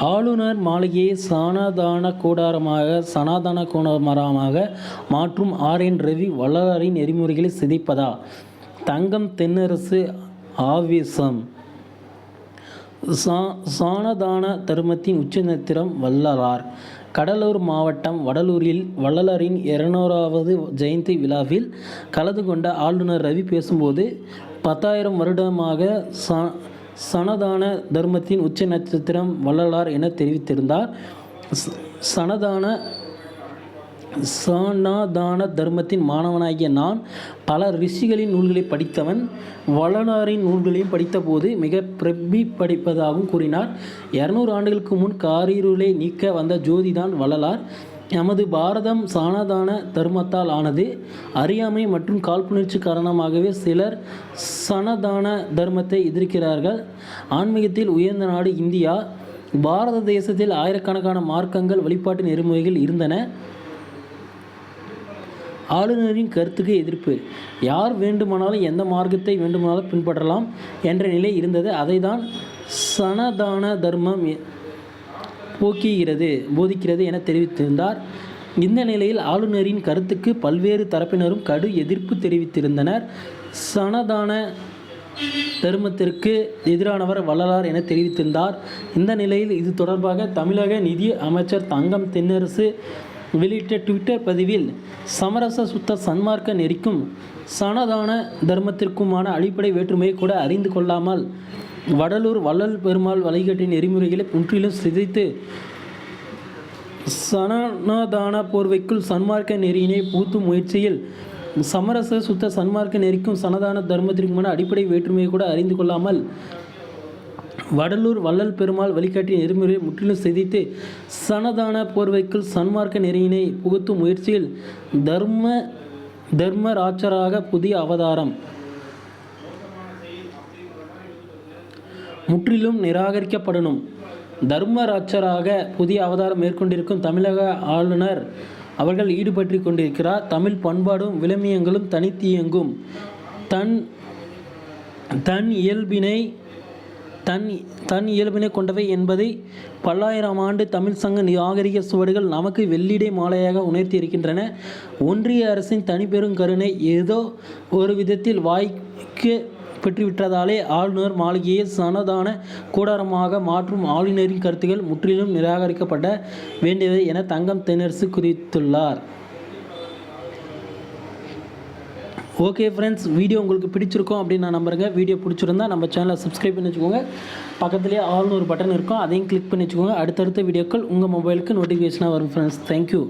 ஆளுநர் மாளிகையை சனாதான கூடாரமாக சனாதன கூடாரமாக மாற்றும் ஆர் என் ரவி வள்ளலாரின் நெறிமுறைகளை சிதைப்பதா? தங்கம் தென்னரசு ஆவேசம். சா சானதான தர்மத்தின் உச்சநத்திரம் வள்ளலார். கடலூர் மாவட்டம் வடலூரில் வள்ளலாரின் இருநூறாவது ஜெயந்தி விழாவில் கலந்து கொண்ட ஆளுநர் ரவி பேசும்போது பத்தாயிரம் வருடமாக சா சனதான தர்மத்தின் உச்ச நட்சத்திரம் வள்ளலார் என தெரிவித்திருந்தார். சனதான சனாதான தர்மத்தின் மாணவனாகிய நான் பல ரிஷிகளின் நூல்களை படித்தவன் வள்ளலாரின் நூல்களையும் படித்தபோது மிக பிரபி படிப்பதாகவும் கூறினார். இரநூறு ஆண்டுகளுக்கு முன் காரிருளை நீக்க வந்த ஜோதிதான் வள்ளலார். நமது பாரதம் சனாதான தர்மத்தால் ஆனது அறியாமை மற்றும் காழ்ப்புணர்ச்சி காரணமாகவே சிலர் சனதான தர்மத்தை எதிர்க்கிறார்கள். ஆன்மீகத்தில் உயர்ந்த நாடு இந்தியா. பாரத தேசத்தில் ஆயிரக்கணக்கான மார்க்கங்கள் வழிபாட்டு நெறிமுறைகள் இருந்தன. ஆளுநரின் கருத்துக்கு எதிர்ப்பு. யார் வேண்டுமானாலும் எந்த மார்க்கத்தை வேண்டுமானாலும் பின்பற்றலாம் என்ற நிலை இருந்தது. அதை தான் சனதான தர்மம் போக்குகிறது போதிக்கிறது என தெரிவித்திருந்தார். இந்த நிலையில் ஆளுநரின் கருத்துக்கு பல்வேறு தரப்பினரும் கடு எதிர்ப்பு தெரிவித்திருந்தனர். சனதான தர்மத்திற்கு எதிரானவர் வள்ளலார் என தெரிவித்திருந்தார். இந்த நிலையில் இது தொடர்பாக தமிழக நிதி அமைச்சர் தங்கம் தென்னரசு வெளியிட்ட ட்விட்டர் பதிவில் சமரச சுத்த சன்மார்க்க நெறிக்கும் சனதான தர்மத்திற்குமான அடிப்படை வேற்றுமையை கூட அறிந்து கொள்ளாமல் வடலூர் வள்ளல் பெருமாள் வழிகாட்டின் நெறிமுறைகளை முற்றிலும் சிதைத்து சனாதான போர்வைக்குள் சன்மார்க்க நெறியினை புகுத்தும் முயற்சியில் சமரச சுத்த சன்மார்க்க நெறிக்கும் சனதான தர்மத்திற்குமான அடிப்படை வேற்றுமையை கூட அறிந்து கொள்ளாமல் வடலூர் வள்ளல் பெருமாள் வழிகாட்டிய நெறிமுறையை முற்றிலும் சிதைத்து சனதான போர்வைக்குள் சன்மார்க்க நெறியினை புகுத்தும் முயற்சியில் தர்ம தர்மராட்சராக புதிய அவதாரம். முற்றிலும் நிராகரிக்கப்படணும். தர்மராட்சராக புதிய அவதாரம் மேற்கொண்டிருக்கும் தமிழக ஆளுநர் அவர்கள் ஈடுபட்டு கொண்டிருக்கிறார். தமிழ் பண்பாடும் விளமியங்களும் தனித்தியங்கும். தன் தன் இயல்பினை தன் தன் இயல்பினை கொண்டவை என்பதை பல்லாயிரம் ஆண்டு தமிழ் சங்க நாகரிக சுவடுகள் நமக்கு வெள்ளிடை மாலையாக உணர்த்தி இருக்கின்றன ஒன்றிய அரசின் தனிப்பெரும் கருணை ஏதோ ஒரு விதத்தில் வாய்க்கு பெற்றுவிட்டதாலே ஆளுநர் மாளிகையை சனதான கூடாரமாக மாற்றும் ஆளுநரின் கருத்துக்கள் முற்றிலும் நிராகரிக்கப்பட வேண்டியவை என தங்கம் தென்னரசு குறித்துள்ளார். ஓகே ஃப்ரெண்ட்ஸ் வீடியோ உங்களுக்கு பிடிச்சிருக்கும் அப்படின்னு நான் நம்புறேங்க. வீடியோ பிடிச்சிருந்தா நம்ம சேனலை சப்ஸ்கிரைப் பண்ணி வச்சுக்கோங்க. பக்கத்துலேயே ஆல்னு ஒரு பட்டன் இருக்கும். அதையும் கிளிக் பண்ணி வச்சுக்கோங்க. அடுத்தடுத்த வீடியோக்கள் உங்கள் மொபைலுக்கு நோட்டிஃபிகேஷனாக வரும் ஃப்ரெண்ட்ஸ் தேங்க்யூ